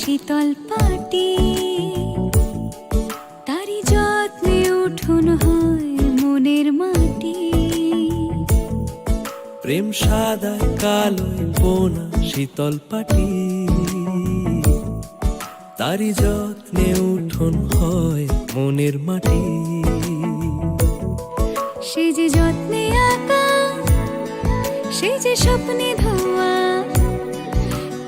শীতল পাটি। তারি যত্নে উঠুন হয় মনের মাটি। প্রেম সাদায় কালোয় বোনা শীতল পাটি। তারি যত্নে উঠোন হয় মনের মাটি। সে যে যত্নে আঁকা সে যে স্বপ্নে ধোয়া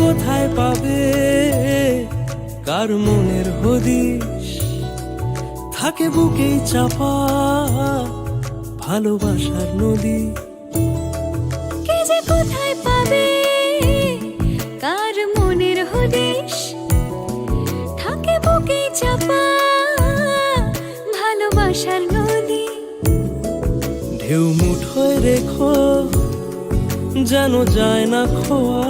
কোথায় পাবে? কার মনের হদিস থাকে বুকেই চাপা ভালোবাসার নদী। কে যে কোথায় পাবে? কার মনের হদিশ? থাকে বুকে চাপা ভালোবাসার নদী। ঢেউ মুঠোয় রেখো যেন যায় না খোয়া